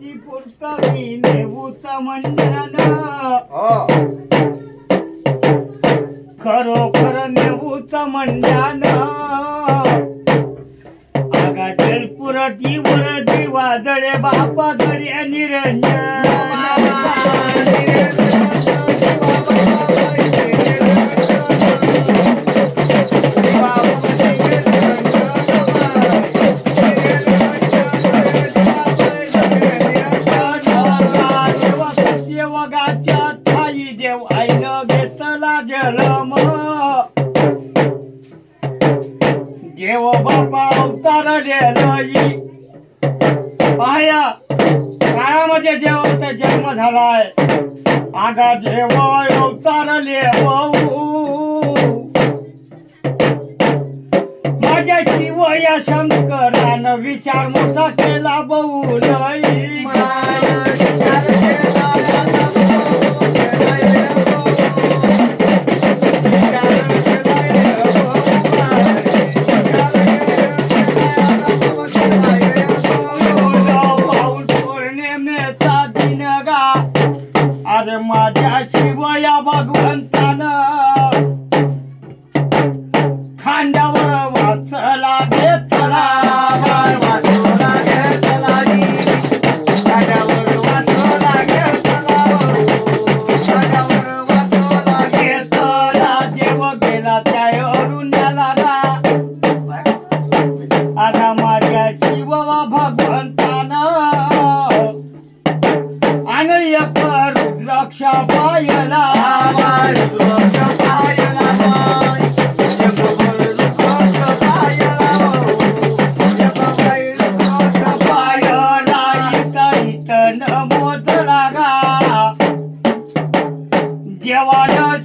ती नेऊचा हो. खरोखर नेऊचा मंडळानं आगा जलपुराची वरदी वादळे बापा धडे निरंजन. अवतारलेलं पाया. काळामध्ये देवाचा जन्म झालाय. आगा देव अवतारले माझ्या शिव या शंकरानं विचार मोठा केला बहु पाऊल अरे माझ्या शिवया भगवंतानं खांद्यावर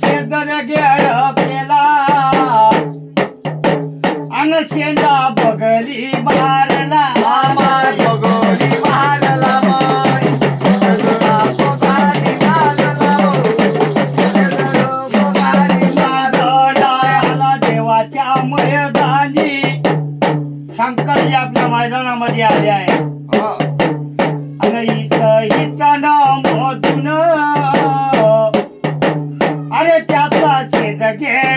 शेजर गेळ केला. अन शेंडा बगली मारला आला देवाच्या मैदानी. शंकरजी आपल्या मैदानामध्ये आले आहे. Yeah.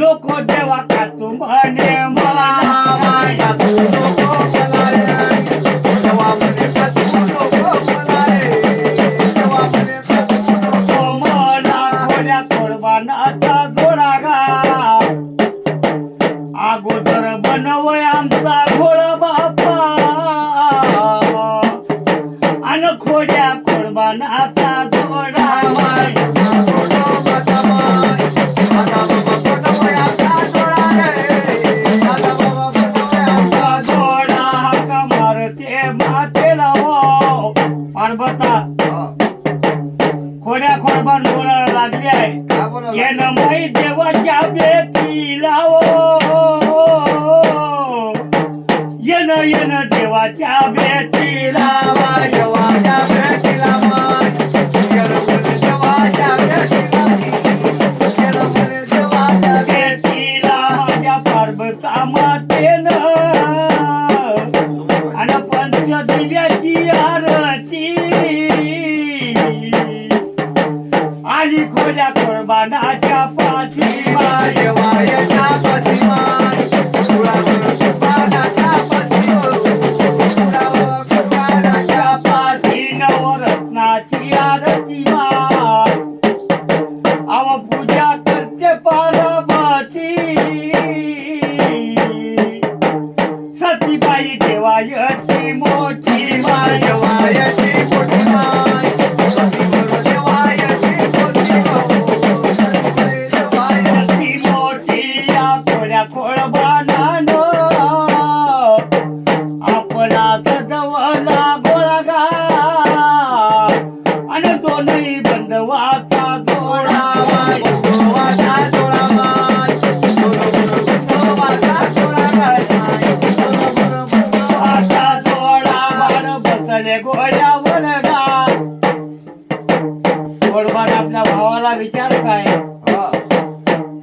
नको देवा देवाच्या बेटीला ओ. येन येन देवाच्या बेटीला बेटीला Yeah. रे गोळ्या मुलगा गोडबाड आपल्या भावाला विचार काय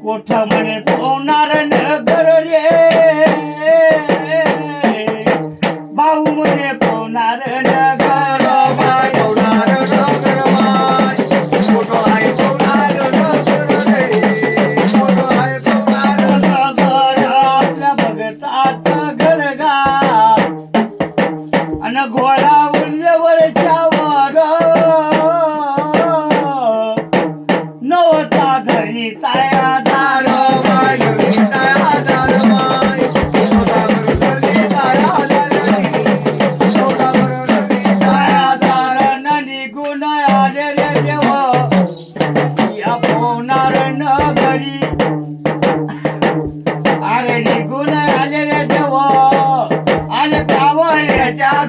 कोठ म्हणे पोवणार नगर रे? भाऊ म्हणे पोवणार नगर Anagora.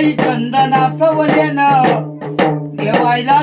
बाई चंदनाचं वलेन देवायला